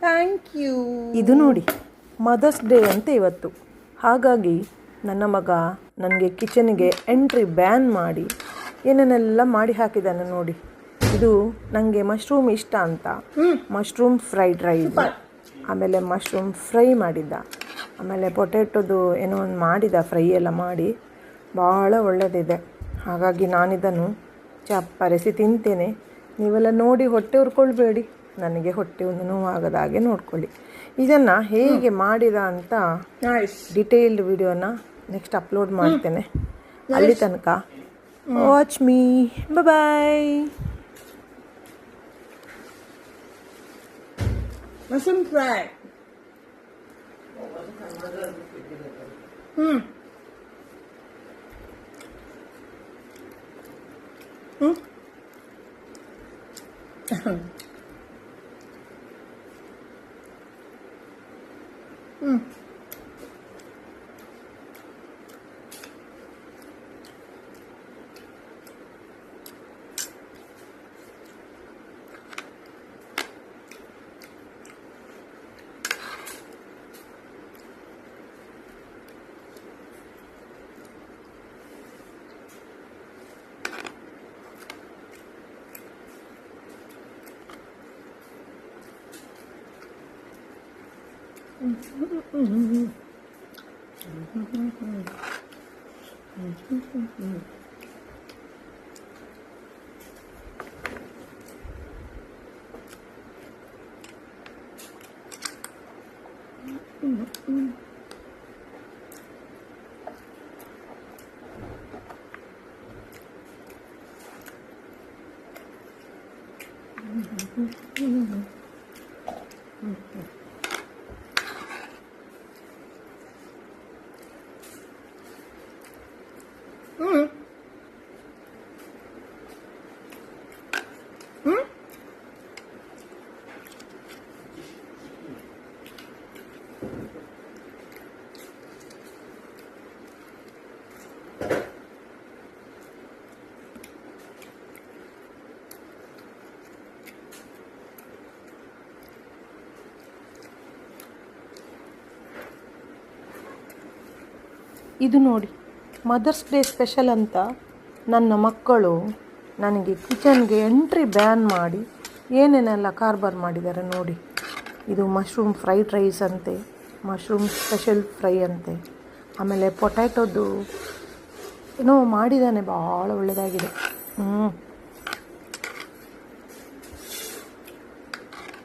Thank you. ಇದು ನೋಡಿ mother's day ಅಂತ ಇವತ್ತು. ಹಾಗಾಗಿ ನನ್ನ ಮಗ ನನಗೆ ಕಿಚನ್ಗೆ ಎಂಟ್ರಿ ಬ್ಯಾನ್ ಮಾಡಿ ಏನೇನೆಲ್ಲ ಮಾಡಿ ಹಾಕಿದ್ದಾನೆ ನೋಡಿ. ಇದು ನನಗೆ ಮಶ್ರೂಮ್ ಇಷ್ಟ ಅಂತ. Mushroom fried rice. ಆಮೇಲೆ ಮಶ್ರೂಮ್ ಫ್ರೈ ಮಾಡಿದ್ದ. ಆಮೇಲೆ ಪೊಟ್ಯಾಟೊದು ಏನೋ ಒಂದು ಮಾಡಿದ ಫ್ರೈ ಎಲ್ಲ ಮಾಡಿ. ಭಾಳ ಒಳ್ಳೆಯದಿದೆ ಹಾಗಾಗಿ ನಾನಿದನ್ನು ಚಪ್ಪರಿಸಿ ತಿಂತೇನೆ. ನೀವೆಲ್ಲ ನೋಡಿ ಹೊಟ್ಟೆ ಉರ್ಕೊಳ್ಬೇಡಿ. ನನಗೆ ಹೊಟ್ಟೆ ಒಂದು ನೋವಾಗದ ಹಾಗೆ ನೋಡ್ಕೊಳ್ಳಿ. ಇದನ್ನು ಹೇಗೆ ಮಾಡಿದ ಅಂತ ಡಿಟೇಲ್ಡ್ ವಿಡಿಯೋನ ನೆಕ್ಸ್ಟ್ ಅಪ್ಲೋಡ್ ಮಾಡ್ತೇನೆ. ಅಲ್ಲಿ ತನಕ watch me bye mushroom fry ಹ್ಞೂ ಹ್ಞೂ ಹ್ಞೂ ಹ್ಞೂ ಹ್ಞೂ ಇದು ನೋಡಿ. ಮದರ್ಸ್ ಡೇ ಸ್ಪೆಷಲ್ ಅಂತ ನನ್ನ ಮಕ್ಕಳು ನನಗೆ ಕಿಚನ್ಗೆ ಎಂಟ್ರಿ ಬ್ಯಾನ್ ಮಾಡಿ ಏನೇನೆಲ್ಲ ಕಾರ್ಬಾರ್ ಮಾಡಿದ್ದಾರೆ ನೋಡಿ. ಇದು ಮಶ್ರೂಮ್ ಫ್ರೈಡ್ ರೈಸ್ ಅಂತೆ ಮಶ್ರೂಮ್ ಸ್ಪೆಷಲ್ ಫ್ರೈ ಅಂತೆ, ಆಮೇಲೆ ಪೊಟ್ಯಾಟೊದು ಏನೋ ಮಾಡಿದ್ದಾನೆ ಭಾಳ ಒಳ್ಳೆಯದಾಗಿದೆ ಹ್ಞೂ